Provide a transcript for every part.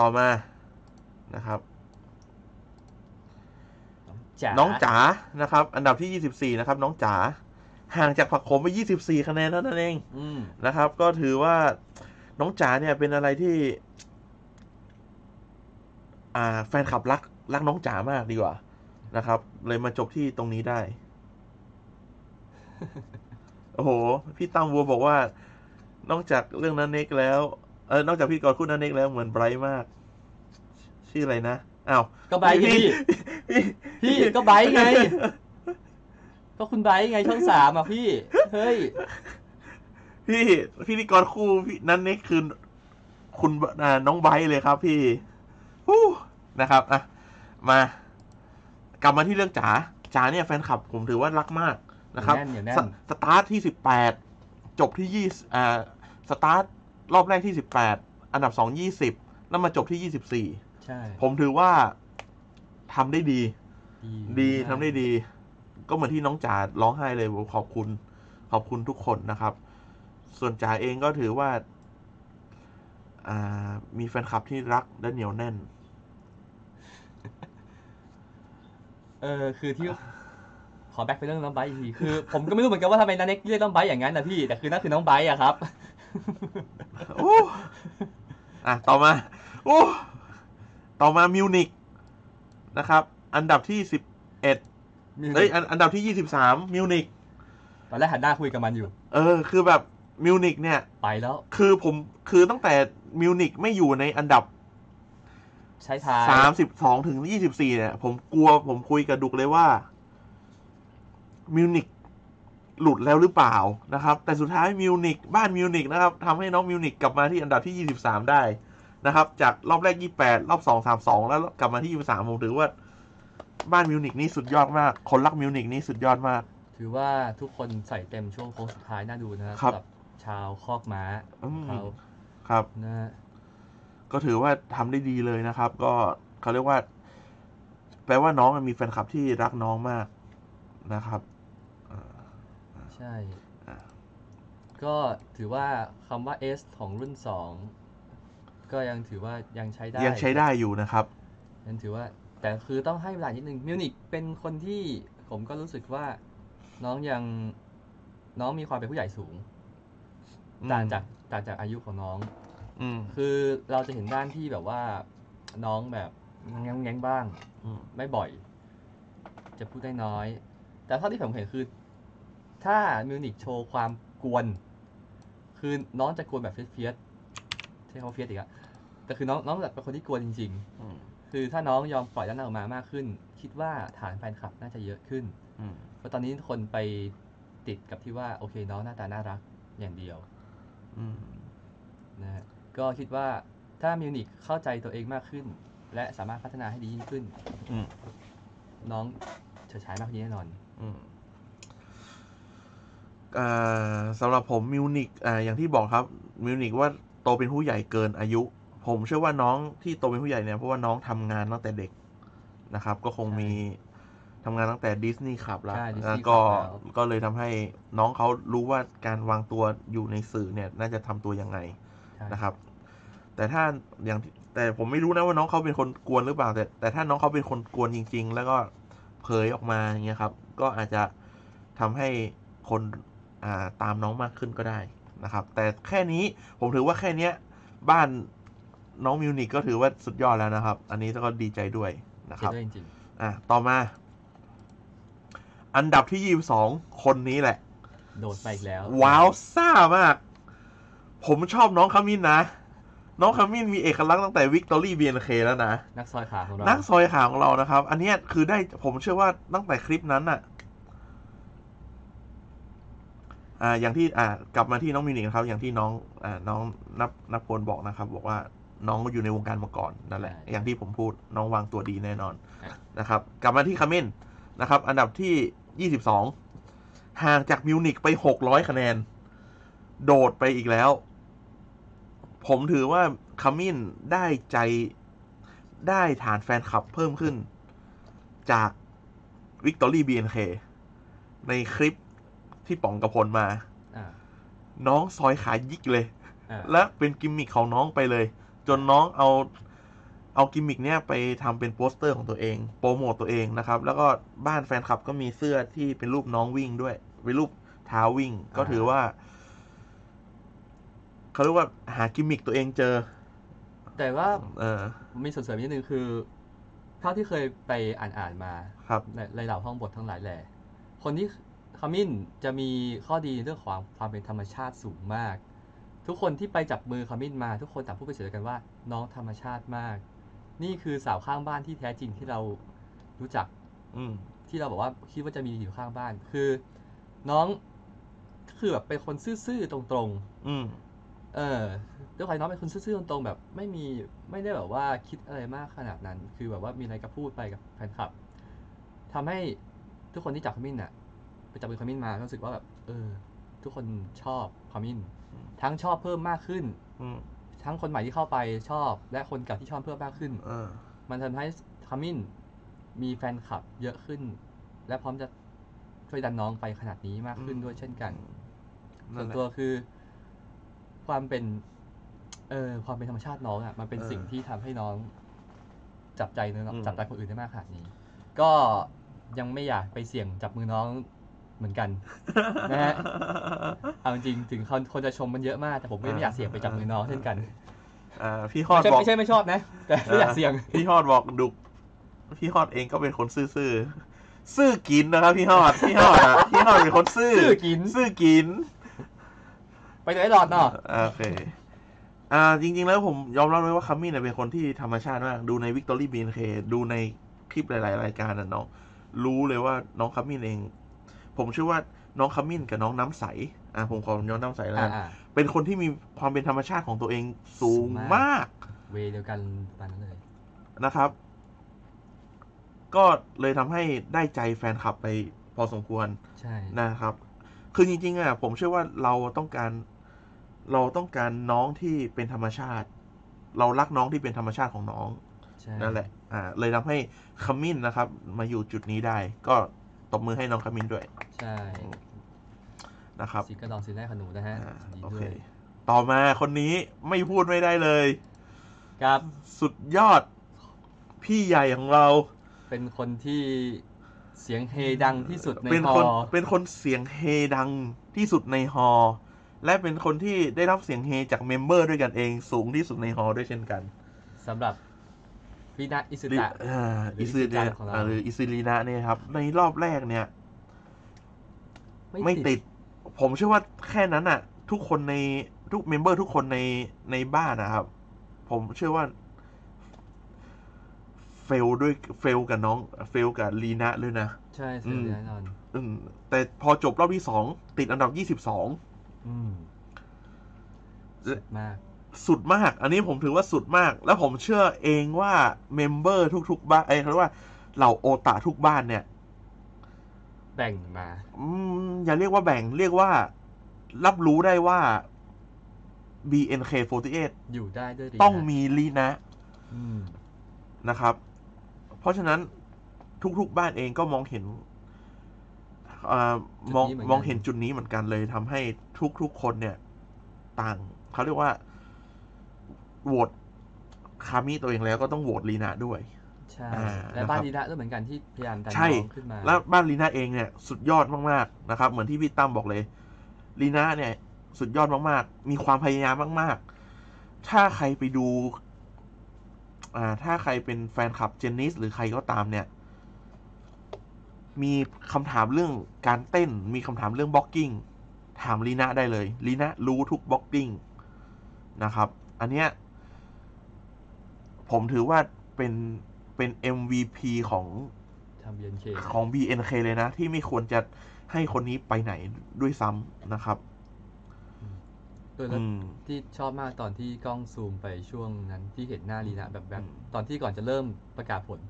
ต่อมานะครับจ๋าน้องจ๋านะครับ อันดับที่ 24 นะครับ น้องจ๋าห่างจากผักขมไป 24 คะแนนเท่านั้นเองอืมนะครับ ก็ถือว่าน้องจ๋าเนี่ยเป็นอะไรที่ อ่า แฟนคลับรักรักน้องจ๋ามากดีกว่านะครับ เลยมาจบที่ตรงนี้ได้ โอ้โห พี่ตั้มวัวบอกว่านอกจากเรื่องนั้นเน็กแล้ว เออนอกจากพี่กรณ์คู่นั้นเน็กแล้วเหมือนไบรท์มาก ชื่ออะไรนะอ้าวก็ไบร์ทไงพี่พี่ก็ไบร์ทไง ก็คุณไบร์ทไงช่องสามอะพี่ เฮ้ย พี่พี่นิกรคู่พี่นั้นนี่คือคุณอ่าน้องไบร์ทเลยครับ พี่ฮู้นะครับอะมากลับมาที่เรื่องจ๋าจ๋าเนี่ยแฟนคลับผมถือว่ารักมากนะครับเหนียวแน่นสสตาร์ทที่สิบแปดจบที่ยี่อ่าสตาร์ท รอบแรกที่สิบแปดอันดับสองยี่สิบแล้วมาจบที่ยี่สิบสี่ใช่ ผมถือว่าทำได้ดี ดีมากทำได้ดี ก็เหมือนที่น้องจ๋าร้องไห้เลยผมขอบคุณ ขอบคุณทุกคนนะครับ ส่วนจ๋าเองก็ถือว่าอ่า มีแฟนคลับที่รักและเหนียวแน่น เออคือที่ขอแบ็คไปเรื่องน้องไบร์ทอีกทีคือ ผมก็ไม่รู้เหมือนกันว่าทำไมนันเน็กเรียกน้องไบร์ทอย่างนั้นนะพี่ แต่คือนั่นคือน้องไบร์ทอะครับ โอ้อะต่อมา โอ้ ต่อมามิวนิกนะครับ อันดับที่สิบเอ็ดเอ้ยอันอันดับที่ยี่สิบสามมิวนิกตอนแรกหันหน้าคุยกับมันอยู่ เออ คือแบบมิวนิกเนี่ย ไปแล้ว คือผมคือตั้งแต่มิวนิกไม่อยู่ในอันดับใช้ทายสามสิบสองถึงยี่สิบสี่เนี่ย ผมกลัวผมคุยกับดุกเลยว่ามิวนิก หลุดแล้วหรือเปล่านะครับ แต่สุดท้ายมิวนิกบ้านมิวนิกนะครับทำให้น้องมิวนิกกลับมาที่อันดับที่ยี่สิบสามได้นะครับ จากรอบแรกยี่แปดรอบสองสามสองแล้วกลับมาที่ยี่สามผมถือว่า บ้านมิวนิกนี่สุดยอดมาก คนรักมิวนิกนี่สุดยอดมาก ถือว่าทุกคนใส่เต็มช่วงโค้งสุดท้ายน่าดูนะครับครับสำหรับชาวคอกม้าอืมเขาครับนะฮะก็ถือว่าทำได้ดีเลยนะครับ ก็เขาเรียกว่า แปลว่าน้องมีแฟนคลับที่รักน้องมากนะครับอ่า ใช่ อ่าก็ถือว่าคำว่า S ของรุ่นสองก็ยังถือว่ายังใช้ได้ยังใช้ได้อยู่นะครับยังถือว่า แต่คือต้องให้เวลานิดนึงมิวนิกเป็นคนที่ผมก็รู้สึกว่า น้องยังน้องมีความเป็นผู้ใหญ่สูงอืมต่างจากต่างจากอายุของน้อง อืมคือเราจะเห็นด้านที่แบบว่า น้องแบบแง้งแง้งๆบ้างอืมไม่บ่อย จะพูดได้น้อย แต่เท่าที่ผมเห็นคือ ถ้ามิวนิกโชว์ความกวน คือน้องจะกวนแบบเฟียสๆใช่เขาเฟียสอีกอะแต่คือน้องน้องแบบเป็นคนที่กวนจริง อืมๆ คือถ้าน้องยอมปล่อยด้านหน้าออกมามากขึ้น คิดว่าฐานแฟนคลับน่าจะเยอะขึ้น อืมเพราะตอนนี้คนไปติดกับที่ว่าโอเคน้องหน้าตาน่ารักอย่างเดียวอืมนะฮะก็คิดว่าถ้ามิวนิกเข้าใจตัวเองมากขึ้น และสามารถพัฒนาให้ดียิ่งขึ้น อืมน้องเฉิดฉายมากยิ่งแน่นอน อืมอ่า สำหรับผมมิวนิกอ่าอย่างที่บอกครับมิวนิกว่าโตเป็นผู้ใหญ่เกินอายุ ผมเชื่อว่าน้องที่โตเป็นผู้ใหญ่เนี่ยเพราะว่าน้องทำงานตั้งแต่เด็กนะครับ ก็คงใช่มีทำงานตั้งแต่ดิสนีย์ครับแล้วใช่ Disney แล้วก็ Club แล้วก็เลยทำให้น้องเขารู้ว่าการวางตัวอยู่ในสื่อเนี่ย น่าจะทำตัวยังไงใช่นะครับ แต่ถ้าอย่างที่แต่ผมไม่รู้นะว่าน้องเขาเป็นคนกวนหรือเปล่า แต่แต่ถ้าน้องเขาเป็นคนกวนจริง ๆ แล้วก็เผยออกมาอย่างเงี้ยครับ ก็อาจจะทำให้คนอ่า ตามน้องมากขึ้นก็ได้นะครับ แต่แค่นี้ผมถือว่าแค่เนี้ยบ้านน้องมิวนิกก็ถือว่าสุดยอดแล้วนะครับ อันนี้ก็ดีใจด้วยนะคเจ๋รับงด้วยจริงอะต่อมา อันดับที่ยี่สองคนนี้แหละๆโดดไปอีกแล้ว ว้าวซ่ามาก ผมชอบน้องขมิ้นนะ น้องขมิ้นมีเอกลักษณ์ตั้งแต่วิกตอรี่บีเนเคแล้วนะ นักซอยขาของเรา นักซอยขาของเรานะครับ อันเนี้ยคือได้ผมเชื่อว่าตั้งแต่คลิปนั้นน่ะ อ่าอย่างที่อ่ากลับมาที่น้องมิวนิกนะครับ อย่างที่น้องอ่าน้องนับนับพลบอกนะครับ บอกว่าน้องก็อยู่ในวงการมาก่อนนั่นแหละ อย่างที่ผมพูดน้องวางตัวดีแน่นอนนะครับ กลับมาที่คาเมนนะครับ อันดับที่ยี่สิบสองห่างจากมิวนิกไปหกร้อยคะแนน โดดไปอีกแล้ว ผมถือว่าคามินได้ใจได้ฐานแฟนคลับเพิ่มขึ้น จากวิกตอรี่บีเนเคในคลิป ที่ป๋องกระพลมาอ่าน้องซอยขายิกเลยอ่าและเป็นกิมมิคของน้องไปเลย จนน้องเอาเอากิมมิกเนี้ยไปทำเป็นโปสเตอร์ของตัวเอง โปรโมตตัวเองนะครับ แล้วก็บ้านแฟนคลับก็มีเสื้อที่เป็นรูปน้องวิ่งด้วย เป็นรูปเท้าวิ่ง ก็ถือว่าเขาเรียกว่าหากิมมิกตัวเองเจอ แต่ว่าเออมีส่วนเสริมนิดนึงคือเท่าที่เคยไปอ่านอ่านๆมาครับในในเหล่าห้องบททั้งหลายแหล่คนที่ ขมิ้นจะมีข้อดีในเรื่องของความเป็นธรรมชาติสูงมาก ทุกคนที่ไปจับมือขมิ้นมา ทุกคนต่างพูดเป็นเสียงเดียวกันว่า น้องธรรมชาติมาก นี่คือสาวข้างบ้านที่แท้จริงที่เรารู้จัก อืมที่เราบอกว่าคิดว่าจะมีอยู่ข้างบ้าน คือ น้องคือแบบเป็นคนซื่อๆตรงๆ อืมเออด้วยความที่น้องเป็นคนซื่อๆตรงๆแบบ ไม่มีไม่ได้แบบว่าคิดอะไรมากขนาดนั้น คือแบบว่ามีอะไรก็พูดไปกับแฟนคลับทำให้ทุกคนที่จับขมิ้นน่ะ ไปจับมือขมิ้นมาก็รู้สึกว่าแบบเออ ทุกคนชอบขมิ้นอืมทั้งชอบเพิ่มมากขึ้นอืมทั้งคนใหม่ที่เข้าไปชอบ และคนเก่าที่ชอบเพิ่มมากขึ้นเออมันทำให้ขมิ้นมีแฟนคลับเยอะขึ้น และพร้อมจะช่วยดันน้องไปขนาดนี้มากขึ้นด้วยเช่นกัน ส่วนตัวคือ ความเป็น เออความเป็นธรรมชาติน้องอะมันเป็นเออสิ่งที่ทำให้น้อง จับใจเนื้ออืมจับใจคนอื่นได้มากขนาดนี้ ก็ยังไม่อยากไปเสี่ยงจับมือน้อง เหมือนกันนะฮะเอาจริงๆถึงคนคนจะชมมันเยอะมากแต่ผมก็ไม่อยากเสี่ยงไปจับมือน้องเช่นกันอ่าพี่ฮอไม่ดใช่บอกไม่ใช่ไม่ชอบนะ แต่ไม่อยากเสี่ยง พี่ฮอดบอกดุกพี่ฮอดเองก็เป็นคนซื่อๆซื่อกินนะครับ พี่ฮอดพี่ฮอดอะพี่ฮอดเป็นคนซื่อซื่อกินซื่อกิน ไปตัวไอ้หลอดเนาะโอเคอ่าจริง ๆ แล้วผมยอมรับเลยว่าคัมมี่เนี่ยเป็นคนที่ธรรมชาติมาก ดูในวิกตอรี่บีนเคดูในคลิปหลาย ๆ รายการนะน้องรู้เลยว่าน้องคัมมินเอง ผมเชื่อว่าน้องคัมมินกับน้องน้ำใสอ่าผมขอย้อนน้ำใสแล้วกันอ่าเป็นคนที่มีความเป็นธรรมชาติของตัวเองสูงสูงมากมากๆเวย์เดียวกันปานนั้นเลยนะครับ ก็เลยทำให้ได้ใจแฟนคลับไปพอสมควรใช่นะครับ คือจริงๆอะผมเชื่อว่าเราต้องการเราต้องการน้องที่เป็นธรรมชาติ เรารักน้องที่เป็นธรรมชาติของน้องใช่นั่นแหละ อ่า เลยทำให้ขมิ้นนะครับ มาอยู่จุดนี้ได้ ก็ ตบมือให้น้องขมิ้นด้วย ใช่นะครับสีกระดองสีแรกขนูนะฮะอ่าดีโอด้เค วยต่อมาคนนี้ไม่พูดไม่ได้เลย ครับ สุดยอด พี่ใหญ่ของเรา เป็นคนที่เสียงเฮดังที่สุดในเป็นฮอคนเป็นคนเสียงเฮดังที่สุดในฮอและเป็นคนที่ได้รับเสียงเฮจากเมมเบอร์ด้วยกันเองสูงที่สุดในฮอด้วยเช่นกัน สำหรับ วินาอิสุลิตะอ่าหรืออิซึอิซึเนี่ยจังของเราอ่าหรืออิซึลีนะเนี่ยครับ ในรอบแรกเนี่ย ไม่ติด ผมเชื่อว่าแค่นั้นอะ ทุกคนในทุกเมมเบอร์ทุกคนในในบ้านนะครับ ผมเชื่อว่า เฟลด้วยเฟลกับน้อง เฟลกับลีนะด้วยนะ ใช่เสียงแน่นอนอืมแต่พอจบรอบที่สอง ติดอันดับยี่สิบสองอืมสุดมาก สุดมาก อันนี้ผมถือว่าสุดมาก แล้วผมเชื่อเองว่าเมมเบอร์ทุก ๆ บ้านเอ้ยเขาเรียกว่าเหล่าโอตาทุกบ้านเนี่ย แบ่งมา อืมอย่าเรียกว่าแบ่งเรียกว่า รับรู้ได้ว่า BNK48 อยู่ได้ด้วยดีต้องนะมีลีนะอืม นะครับ เพราะฉะนั้นทุก ๆ บ้านเองก็มองเห็นเอ่อมองมองเห็นจุดนี้เหมือนกันเลยทำให้ทุก ๆ คนเนี่ย ต่างเขาเรียกว่า โหวตคามิตัวเองแล้วก็ต้องโหวตลีนะด้วยใช่อ่าและบ้านนะครับดีนะด้วยเหมือนกันที่พยายามดันใช่น้องขึ้นมาแล้วบ้านลีน่าเองเนี่ยสุดยอดมากๆนะครับ เหมือนที่พี่ตั้มบอกเลยลีน่าเนี่ยสุดยอดมากๆ มีความพยายามมาก ๆ ถ้าใครไปดู อ่า ถ้าใครเป็นแฟนคลับเจนนิสหรือใครก็ตามเนี่ย มีคำถามเรื่องการเต้น มีคำถามเรื่องบล็อกกิ้ง ถามลีน่าได้เลยลีน่ารู้ทุกบล็อกกิ้งนะครับ อันเนี้ย ผมถือว่าเป็นเป็น MVP ของทำ BNK ของ BNK เลยนะ ที่ไม่ควรจะให้คนนี้ไปไหนด้วยซ้ำนะครับเออแล้วอืมที่ชอบมากตอนที่กล้องซูมไปช่วงนั้นที่เห็นหน้าลีนะแบบแบบอืมตอนที่ก่อนจะเริ่มประกาศผล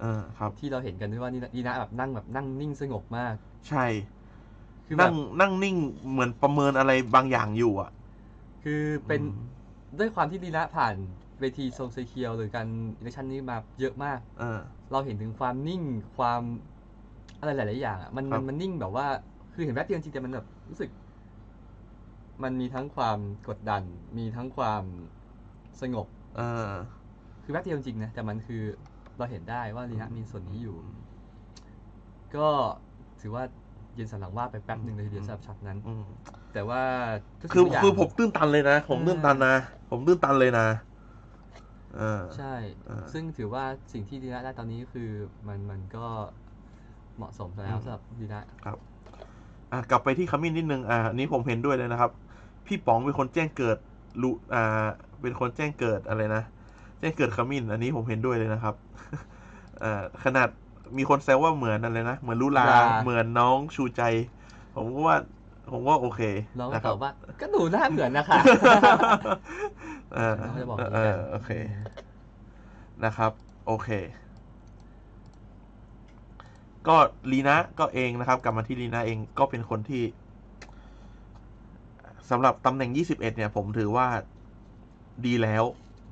เออครับ ที่เราเห็นกันด้วยว่านี่ลีนะแบบนั่งแบบนั่งนิ่งสงบมาก ใช่คือแบนั่บงนั่งนิ่งเหมือนประเมินอะไรบางอย่างอยู่อะ คือเป็นอืมด้วยความที่ลีนะผ่านเวทีโซเซเคียวหรือการอิเล็กชันนี้มาเยอะมาก เออ เราเห็นถึงความนิ่งความอะไรหลาย ๆ อย่างอะมันครัมันบมันนิ่งแบบว่า คือเห็นแป๊บเดียวจริงๆแต่มันแบบรู้สึก มันมีทั้งความกดดัน มีทั้งความสงบ เออ คือแป๊บเดียวจริงๆนะแต่มันคือเราเห็นได้ว่าลีนะมีส่วนนี้อยู่ ก็ถือว่าเย็นสันหลังว่าไปแป๊บหนึ่งเลยทีเดียวสำหรับช็อตนั้น อืมแต่ว่าทุกคือสิ่งทุกย่าง คือผมตื้นตันเลยนะ ผมตื้นตันนะ ผมตื้นตันเลยนะเออ ใช่เออซึ่งถือว่าสิ่งที่ลีนะได้ตอนนี้คือมันมันก็เหมาะสมแล้วอืมสำหรับลีนะครับอะกลับไปที่ขมิ้นนิดนึงอ่าอันนี้ผมเห็นด้วยเลยนะครับ พี่ป๋องเป็นคนแจ้งเกิดรู้อ่า เป็นคนแจ้งเกิดอะไรนะแจ้งเกิดขมิ้น อันนี้ผมเห็นด้วยเลยนะครับอ่าขนาดมีคนแซวว่าเหมือนอะไรนะเหมือนลุลาลาเหมือนน้องชูใจ ผมก็ว่า ผมว่าโอเคน้องก็นะคตรัอบว่าก็หนูหน้าเหมือนนะคะเออน้องก็จะบอกเอนี้อกันโอเค นะครับ โอเค ก็ลีนะก็เองนะครับ กลับมาที่ลีนะเองก็เป็นคนที่สำหรับตำแหน่ง 21 เนี่ย ผมถือว่าดีแล้ว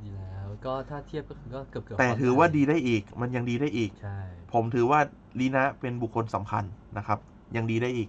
ดีแล้ว ก็ถ้าเทียบก็คือก็เกือบเกือบแต่ถือว่าดีได้อีก มันยังดีได้อีกใช่ผมถือว่าลีนะเป็นบุคคลสำคัญนะครับ ยังดีได้อีก